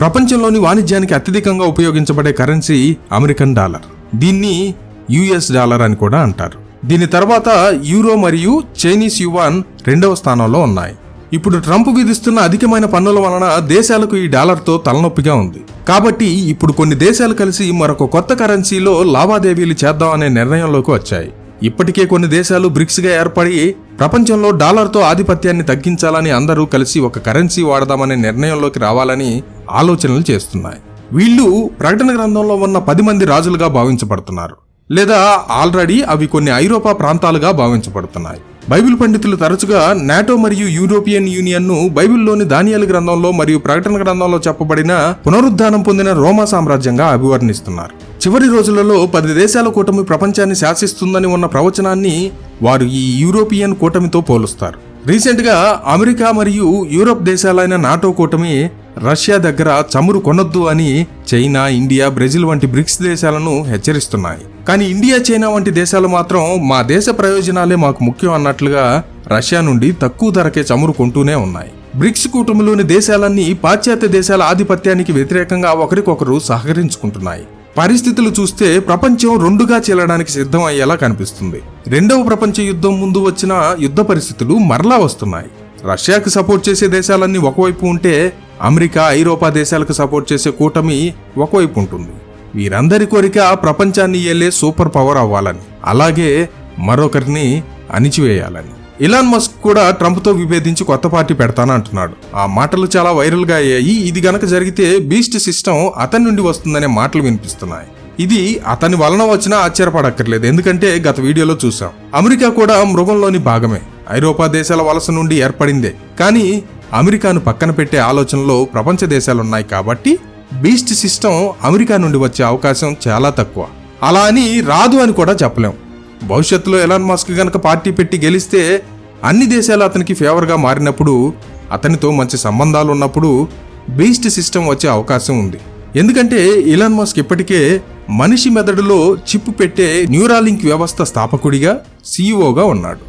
ప్రపంచంలోని వాణిజ్యానికి అత్యధికంగా ఉపయోగించబడే కరెన్సీ అమెరికన్ డాలర్. దీన్ని యుఎస్ డాలర్ అని కూడా అంటారు. దీని తర్వాత యూరో మరియు చైనీస్ యువాన్ రెండవ స్థానంలో ఉన్నాయి. ఇప్పుడు ట్రంప్ విధిస్తున్న అధికమైన పన్నుల వలన దేశాలకు ఈ డాలర్తో తలనొప్పిగా ఉంది. కాబట్టి ఇప్పుడు కొన్ని దేశాలు కలిసి మరొక కొత్త కరెన్సీలో లావాదేవీలు చేద్దామనే నిర్ణయంలోకి వచ్చాయి. ఇప్పటికే కొన్ని దేశాలు బ్రిక్స్గా ఏర్పడి ప్రపంచంలో డాలర్తో ఆధిపత్యాన్ని తగ్గించాలని అందరూ కలిసి ఒక కరెన్సీ వాడదామనే నిర్ణయంలోకి రావాలని ఆలోచనలు చేస్తున్నాయి. వీళ్ళు ప్రకటన గ్రంథంలో ఉన్న పది మంది రాజులుగా భావించబడుతున్నారు. లేదా ఆల్రెడీ అవి కొన్ని ఐరోపా ప్రాంతాలుగా భావించబడుతున్నాయి. బైబిల్ పండితులు తరచుగా నాటో మరియు యూరోపియన్ యూనియన్ను బైబిల్లోని దానియాల గ్రంథంలో మరియు ప్రకటన గ్రంథంలో చెప్పబడిన పునరుద్ధానం పొందిన రోమా సామ్రాజ్యంగా అభివర్ణిస్తున్నారు. చివరి రోజులలో పది దేశాల కూటమి ప్రపంచాన్ని శాసిస్తుందని ఉన్న ప్రవచనాన్ని వారు ఈ యూరోపియన్ కూటమితో పోలుస్తారు. రీసెంట్గా అమెరికా మరియు యూరోప్ దేశాలైన నాటో కూటమి రష్యా దగ్గర చమురు కొనొద్దు అని చైనా ఇండియా బ్రెజిల్ వంటి బ్రిక్స్ దేశాలను హెచ్చరిస్తున్నాయి. కానీ ఇండియా చైనా వంటి దేశాలు మాత్రం మా దేశ ప్రయోజనాలే మాకు ముఖ్యం అన్నట్లుగా రష్యా నుండి తక్కువ ధరకే చమురు కొంటూనే ఉన్నాయి. బ్రిక్స్ కూటమిలోని దేశాలన్నీ పాశ్చాత్య దేశాల ఆధిపత్యానికి వ్యతిరేకంగా ఒకరికొకరు సహకరించుకుంటున్నాయి. పరిస్థితులు చూస్తే ప్రపంచం రెండుగా చీలడానికి సిద్ధం అయ్యేలా కనిపిస్తుంది. రెండవ ప్రపంచ యుద్ధం ముందు వచ్చిన యుద్ధ పరిస్థితులు మరలా వస్తున్నాయి. రష్యాకు సపోర్ట్ చేసే దేశాలన్నీ ఒకవైపు ఉంటే అమెరికా ఐరోపా దేశాలకు సపోర్ట్ చేసే కూటమి ఒకవైపు ఉంటుంది. వీరందరి కోరిక ప్రపంచాన్ని ఏలే సూపర్ పవర్ అవ్వాలని అలాగే మరొకరిని అణిచివేయాలని. ఇలాన్ మస్క్ కూడా ట్రంప్తో విభేదించి కొత్త పార్టీ పెడతాను అంటున్నాడు. ఆ మాటలు చాలా వైరల్గా అయ్యాయి. ఇది గనక జరిగితే బీస్ట్ సిస్టమ్ అతని నుండి వస్తుందనే మాటలు వినిపిస్తున్నాయి. ఇది అతని వలన వచ్చినా ఆశ్చర్యపడక్కర్లేదు. ఎందుకంటే గత వీడియోలో చూసాం అమెరికా కూడా మృగంలోని భాగమే. ఐరోపా దేశాల వలస నుండి ఏర్పడిందే. కానీ అమెరికాను పక్కన పెట్టే ఆలోచనలో ప్రపంచ దేశాలున్నాయి కాబట్టి బీస్ట్ సిస్టమ్ అమెరికా నుండి వచ్చే అవకాశం చాలా తక్కువ. అలా అని రాదు అని కూడా చెప్పలేం. భవిష్యత్తులో ఎలాన్ మాస్క్ గనక పార్టీ పెట్టి గెలిస్తే అన్ని దేశాలు అతనికి ఫేవర్గా మారినప్పుడు అతనితో మంచి సంబంధాలు ఉన్నప్పుడు బీస్ట్ సిస్టమ్ వచ్చే అవకాశం ఉంది. ఎందుకంటే ఇలాన్ మాస్క్ ఇప్పటికే మనిషి మెదడులో చిప్ పెట్టే న్యూరాలింక్ వ్యవస్థ స్థాపకుడిగా సీఈఓగా ఉన్నాడు.